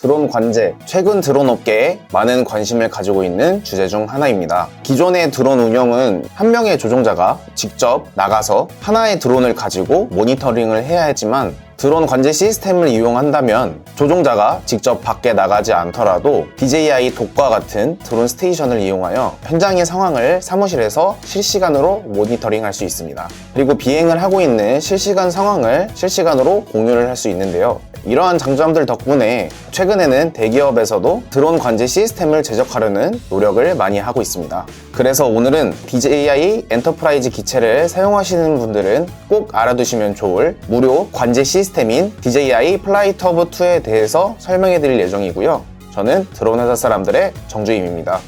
드론 관제, 최근 드론 업계에 많은 관심을 가지고 있는 주제 중 하나입니다. 기존의 드론 운영은 한 명의 조종자가 직접 나가서 하나의 드론을 가지고 모니터링을 해야 했지만 드론 관제 시스템을 이용한다면 조종자가 직접 밖에 나가지 않더라도 DJI 독과 같은 드론 스테이션을 이용하여 현장의 상황을 사무실에서 실시간으로 모니터링 할 수 있습니다. 그리고 비행을 하고 있는 실시간 상황을 실시간으로 공유를 할 수 있는데요. 이러한 장점들 덕분에 최근에는 대기업에서도 드론 관제 시스템을 제작하려는 노력을 많이 하고 있습니다. 그래서 오늘은 DJI 엔터프라이즈 기체를 사용하시는 분들은 꼭 알아두시면 좋을 무료 관제 시스템인 DJI 플라이트 허브 2에 대해서 설명해 드릴 예정이고요. 저는 드론 회사 사람들의 정주임입니다.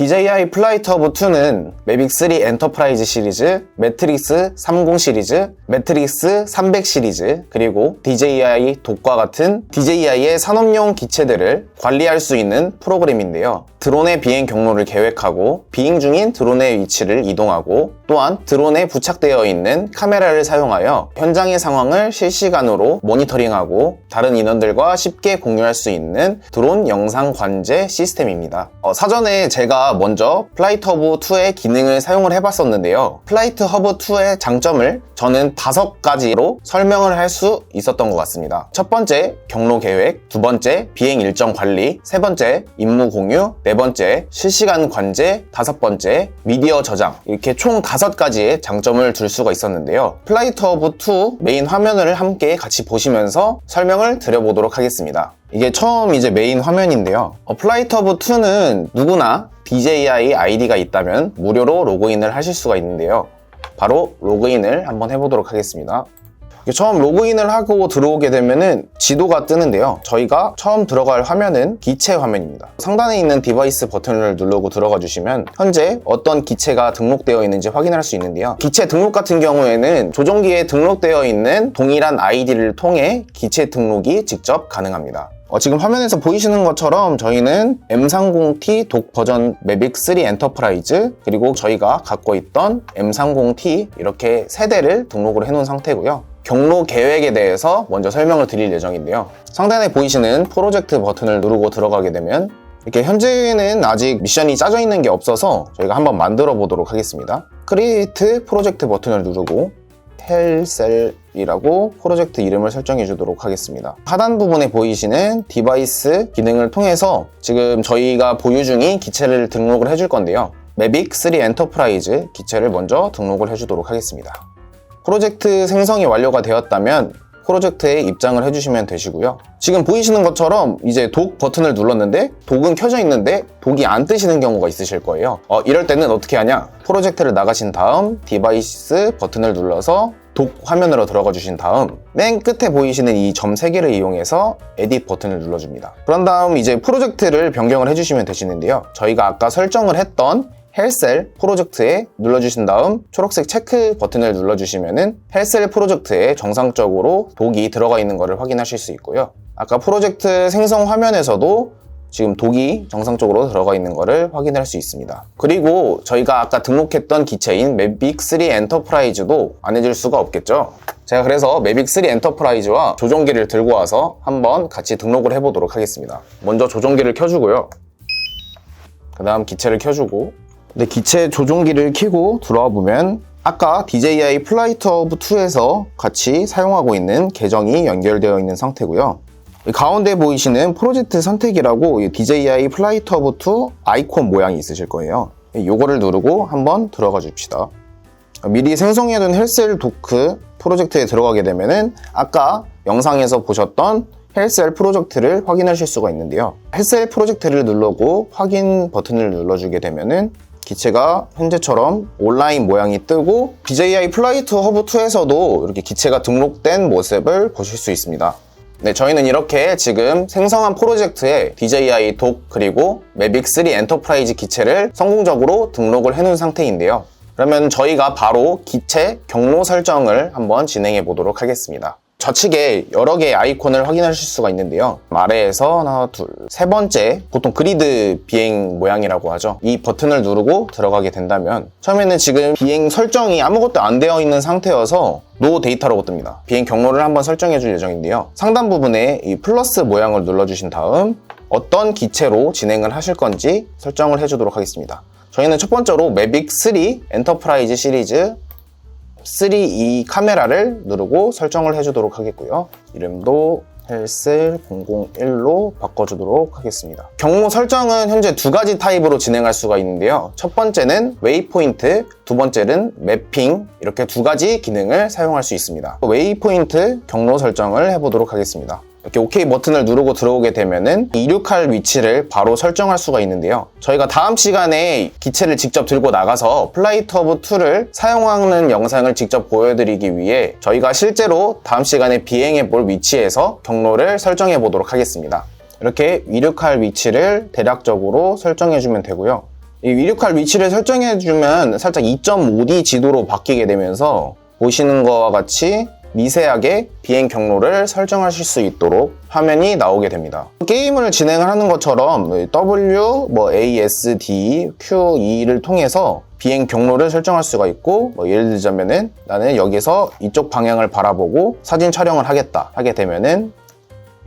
DJI 플라이트 허브 2는 매빅 3 엔터프라이즈 시리즈, 매트릭스 30 시리즈, 매트릭스 300 시리즈, 그리고 DJI 독과 같은 DJI의 산업용 기체들을 관리할 수 있는 프로그램인데요. 드론의 비행 경로를 계획하고 비행 중인 드론의 위치를 이동하고 또한 드론에 부착되어 있는 카메라를 사용하여 현장의 상황을 실시간으로 모니터링하고 다른 인원들과 쉽게 공유할 수 있는 드론 영상 관제 시스템입니다. 어, 사전에 제가 먼저 플라이트 허브 2의 기능을 사용을 해봤었는데요. 플라이트 허브 2의 장점을 저는 다섯 가지로 설명을 할 수 있었던 것 같습니다. 첫 번째, 경로 계획. 두 번째, 비행 일정 관리. 세 번째, 임무 공유. 네 번째, 실시간 관제. 다섯 번째, 미디어 저장. 이렇게 총 다섯 가지의 장점을 줄 수가 있었는데요. 플라이트 허브 2 메인 화면을 함께 같이 보시면서 설명을 드려보도록 하겠습니다. 이게 처음 이제 메인 화면인데요. 어, 플라이트 허브 2는 누구나 DJI 아이디가 있다면 무료로 로그인을 하실 수가 있는데요. 바로 로그인을 한번 해보도록 하겠습니다. 처음 로그인을 하고 들어오게 되면은 지도가 뜨는데요. 저희가 처음 들어갈 화면은 기체 화면입니다. 상단에 있는 디바이스 버튼을 누르고 들어가 주시면 현재 어떤 기체가 등록되어 있는지 확인할 수 있는데요. 기체 등록 같은 경우에는 조종기에 등록되어 있는 동일한 아이디를 통해 기체 등록이 직접 가능합니다. 어, 지금 화면에서 보이시는 것처럼 저희는 M30T 독 버전 매빅 3 엔터프라이즈 그리고 저희가 갖고 있던 M30T 이렇게 세 대를 등록을 해놓은 상태고요. 경로 계획에 대해서 먼저 설명을 드릴 예정인데요. 상단에 보이시는 프로젝트 버튼을 누르고 들어가게 되면 이렇게 현재는 아직 미션이 짜져 있는 게 없어서 저희가 한번 만들어 보도록 하겠습니다. 크리에이트 프로젝트 버튼을 누르고 텔셀이라고 프로젝트 이름을 설정해 주도록 하겠습니다. 하단 부분에 보이시는 디바이스 기능을 통해서 지금 저희가 보유 중인 기체를 등록을 해줄 건데요. 매빅 3 엔터프라이즈 기체를 먼저 등록을 해주도록 하겠습니다. 프로젝트 생성이 완료가 되었다면 프로젝트에 입장을 해주시면 되시고요. 지금 보이시는 것처럼 이제 독 버튼을 눌렀는데 독은 켜져 있는데 독이 안 뜨시는 경우가 있으실 거예요. 어, 이럴 때는 어떻게 하냐? 프로젝트를 나가신 다음 디바이스 버튼을 눌러서 독 화면으로 들어가 주신 다음 맨 끝에 보이시는 이 점 3개를 이용해서 에딧 버튼을 눌러줍니다. 그런 다음 이제 프로젝트를 변경을 해주시면 되시는데요. 저희가 아까 설정을 했던 헬셀 프로젝트에 눌러주신 다음 초록색 체크 버튼을 눌러주시면은 헬셀 프로젝트에 정상적으로 독이 들어가 있는 것을 확인하실 수 있고요. 아까 프로젝트 생성 화면에서도 지금 독이 정상적으로 들어가 있는 것을 확인할 수 있습니다. 그리고 저희가 아까 등록했던 기체인 매빅 3 엔터프라이즈도 안 해줄 수가 없겠죠. 제가 그래서 매빅 3 엔터프라이즈와 조종기를 들고 와서 한번 같이 등록을 해보도록 하겠습니다. 먼저 조종기를 켜주고요. 그 다음 기체를 켜주고 근데 기체 조종기를 켜고 들어와 보면 아까 DJI 플라이트 허브 2에서 같이 사용하고 있는 계정이 연결되어 있는 상태고요. 가운데 보이시는 프로젝트 선택이라고 DJI 플라이트 허브 2 아이콘 모양이 있으실 거예요. 이거를 누르고 한번 들어가 줍시다. 미리 생성해둔 헬셀 도크 프로젝트에 들어가게 되면은 아까 영상에서 보셨던 헬셀 프로젝트를 확인하실 수가 있는데요. 헬셀 프로젝트를 누르고 확인 버튼을 눌러주게 되면은 기체가 현재처럼 온라인 모양이 뜨고 DJI 플라이트 허브 2에서도 이렇게 기체가 등록된 모습을 보실 수 있습니다. 네, 저희는 이렇게 지금 생성한 프로젝트에 DJI 독 그리고 매빅 3 엔터프라이즈 기체를 성공적으로 등록을 해놓은 상태인데요. 그러면 저희가 바로 기체 경로 설정을 한번 진행해 보도록 하겠습니다. 좌측에 여러 개의 아이콘을 확인하실 수가 있는데요. 아래에서 하나, 둘, 세 번째 보통 그리드 비행 모양이라고 하죠. 이 버튼을 누르고 들어가게 된다면 처음에는 지금 비행 설정이 아무것도 안 되어 있는 상태여서 노 데이터라고 뜹니다. 비행 경로를 한번 설정해 줄 예정인데요. 상단 부분에 이 플러스 모양을 눌러주신 다음 어떤 기체로 진행을 하실 건지 설정을 해주도록 하겠습니다. 저희는 첫 번째로 매빅 3 엔터프라이즈 시리즈 3이 카메라를 누르고 설정을 해주도록 하겠고요. 이름도 헬셀 001로 바꿔주도록 하겠습니다. 경로 설정은 현재 두 가지 타입으로 진행할 수가 있는데요. 첫 번째는 웨이포인트, 두 번째는 매핑 이렇게 두 가지 기능을 사용할 수 있습니다. 웨이포인트 경로 설정을 해보도록 하겠습니다. 이렇게 OK 버튼을 누르고 들어오게 되면은 이륙할 위치를 바로 설정할 수가 있는데요. 저희가 다음 시간에 기체를 직접 들고 나가서 플라이트 오브 2를 사용하는 영상을 직접 보여드리기 위해 저희가 실제로 다음 시간에 비행해 볼 위치에서 경로를 설정해 보도록 하겠습니다. 이렇게 이륙할 위치를 대략적으로 설정해 주면 되고요. 이 이륙할 위치를 설정해 주면 살짝 2.5D 지도로 바뀌게 되면서 보시는 것과 같이 미세하게 비행 경로를 설정하실 수 있도록 화면이 나오게 됩니다. 게임을 진행하는 것처럼 W, 뭐 A, S, D, Q, E를 통해서 비행 경로를 설정할 수가 있고 뭐 예를 들자면은 나는 여기서 이쪽 방향을 바라보고 사진 촬영을 하겠다 하게 되면은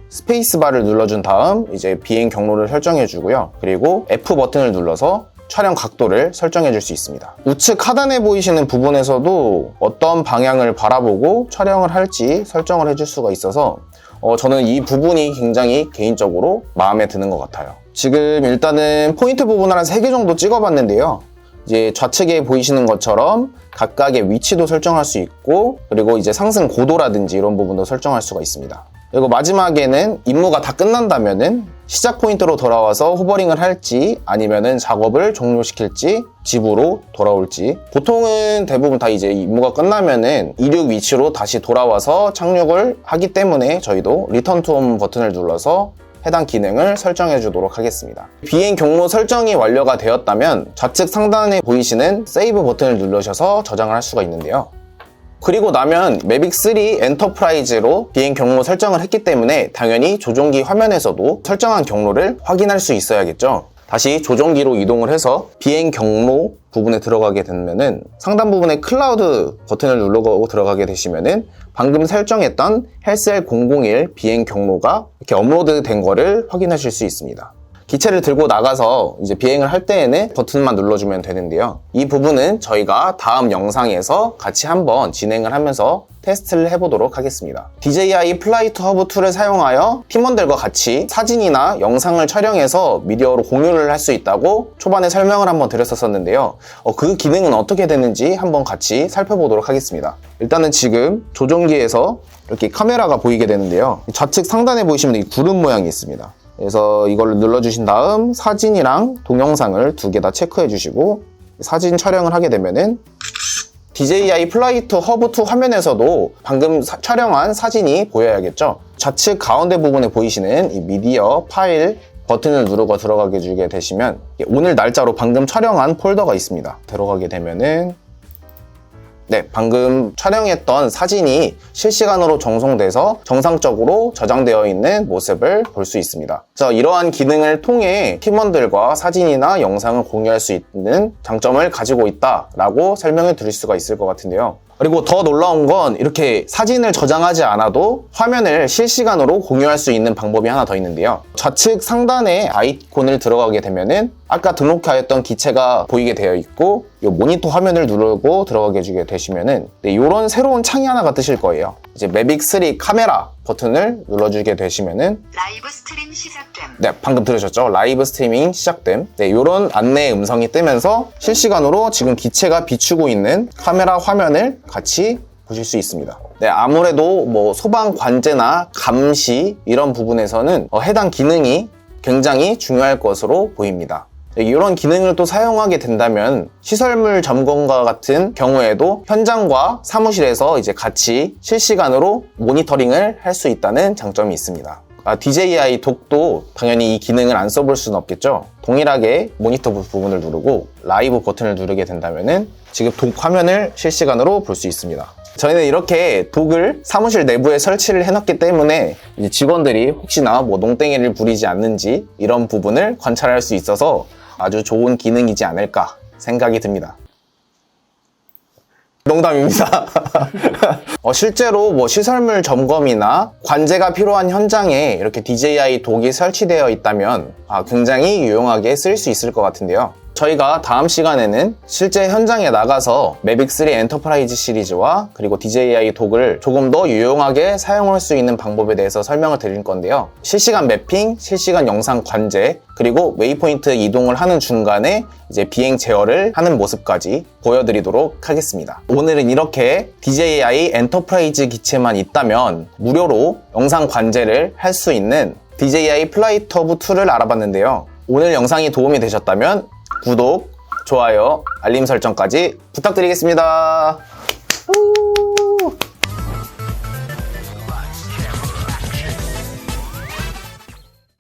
스페이스바를 눌러준 다음 이제 비행 경로를 설정해 주고요. 그리고 F 버튼을 눌러서 촬영 각도를 설정해 줄 수 있습니다. 우측 하단에 보이시는 부분에서도 어떤 방향을 바라보고 촬영을 할지 설정을 해줄 수가 있어서 어, 저는 이 부분이 굉장히 개인적으로 마음에 드는 것 같아요. 지금 일단은 포인트 부분을 한 3개 정도 찍어봤는데요. 이제 좌측에 보이시는 것처럼 각각의 위치도 설정할 수 있고 그리고 이제 상승 고도라든지 이런 부분도 설정할 수가 있습니다. 그리고 마지막에는 임무가 다 끝난다면은 시작 포인트로 돌아와서 호버링을 할지 아니면은 작업을 종료시킬지 집으로 돌아올지 보통은 대부분 다 이제 임무가 끝나면은 이륙 위치로 다시 돌아와서 착륙을 하기 때문에 저희도 리턴 투 홈 버튼을 눌러서 해당 기능을 설정해 주도록 하겠습니다. 비행 경로 설정이 완료가 되었다면 좌측 상단에 보이시는 세이브 버튼을 누르셔서 저장을 할 수가 있는데요. 그리고 나면 매빅 3 엔터프라이즈로 비행 경로 설정을 했기 때문에 당연히 조종기 화면에서도 설정한 경로를 확인할 수 있어야겠죠. 다시 조종기로 이동을 해서 비행 경로 부분에 들어가게 되면은 상단 부분에 클라우드 버튼을 누르고 들어가게 되시면은 방금 설정했던 헬셀 001 비행 경로가 이렇게 업로드 된 거를 확인하실 수 있습니다. 기체를 들고 나가서 이제 비행을 할 때에는 버튼만 눌러주면 되는데요. 이 부분은 저희가 다음 영상에서 같이 한번 진행을 하면서 테스트를 해보도록 하겠습니다. DJI 플라이트 허브 2를 사용하여 팀원들과 같이 사진이나 영상을 촬영해서 미디어로 공유를 할 수 있다고 초반에 설명을 한번 드렸었는데요. 어, 그 기능은 어떻게 되는지 한번 같이 살펴보도록 하겠습니다. 일단은 지금 조종기에서 이렇게 카메라가 보이게 되는데요. 좌측 상단에 보시면 이 구름 모양이 있습니다. 그래서 이걸 눌러주신 다음 사진이랑 동영상을 두 개 다 체크해 주시고 사진 촬영을 하게 되면은 DJI 플라이트 허브 2 화면에서도 방금 사- 촬영한 사진이 보여야겠죠. 좌측 가운데 부분에 보이시는 이 미디어 파일 버튼을 누르고 들어가게 주게 되시면 오늘 날짜로 방금 촬영한 폴더가 있습니다. 들어가게 되면은 네, 방금 촬영했던 사진이 실시간으로 정송돼서 정상적으로 저장되어 있는 모습을 볼 수 있습니다. 그래서 이러한 기능을 통해 팀원들과 사진이나 영상을 공유할 수 있는 장점을 가지고 있다라고 설명을 드릴 수가 있을 것 같은데요. 그리고 더 놀라운 건 이렇게 사진을 저장하지 않아도 화면을 실시간으로 공유할 수 있는 방법이 하나 더 있는데요. 좌측 상단에 아이콘을 들어가게 되면은 아까 등록하였던 기체가 보이게 되어 있고 이 모니터 화면을 누르고 들어가게 해주게 되시면은 네, 이런 새로운 창이 하나가 뜨실 거예요. 이제 매빅 3 카메라 버튼을 눌러주게 되시면은 라이브 스트림 시작됨. 네, 방금 들으셨죠? 라이브 스트리밍 시작됨. 네, 이런 안내 음성이 뜨면서 실시간으로 지금 기체가 비추고 있는 카메라 화면을 같이 보실 수 있습니다. 네, 아무래도 뭐 소방 관제나 감시 이런 부분에서는 어, 해당 기능이 굉장히 중요할 것으로 보입니다. 네, 이런 기능을 또 사용하게 된다면 시설물 점검과 같은 경우에도 현장과 사무실에서 이제 같이 실시간으로 모니터링을 할 수 있다는 장점이 있습니다. 아, DJI 독도 당연히 이 기능을 안 써볼 수는 없겠죠. 동일하게 모니터 부- 부분을 누르고 라이브 버튼을 누르게 된다면은 지금 독 화면을 실시간으로 볼 수 있습니다. 저희는 이렇게 독을 사무실 내부에 설치를 해놨기 때문에 직원들이 혹시나 뭐 농땡이를 부리지 않는지 이런 부분을 관찰할 수 있어서 아주 좋은 기능이지 않을까 생각이 듭니다. 농담입니다. 어, 실제로 뭐 시설물 점검이나 관제가 필요한 현장에 이렇게 DJI 독이 설치되어 있다면 아, 굉장히 유용하게 쓸 수 있을 것 같은데요. 저희가 다음 시간에는 실제 현장에 나가서 매빅3 엔터프라이즈 시리즈와 그리고 DJI 독을 조금 더 유용하게 사용할 수 있는 방법에 대해서 설명을 드릴 건데요. 실시간 매핑, 실시간 영상 관제, 그리고 웨이포인트 이동을 하는 중간에 이제 비행 제어를 하는 모습까지 보여드리도록 하겠습니다. 오늘은 이렇게 DJI 엔터프라이즈 기체만 있다면 무료로 영상 관제를 할 수 있는 DJI 플라이트 허브 2를 알아봤는데요. 오늘 영상이 도움이 되셨다면 구독, 좋아요, 알림 설정까지 부탁드리겠습니다. 우!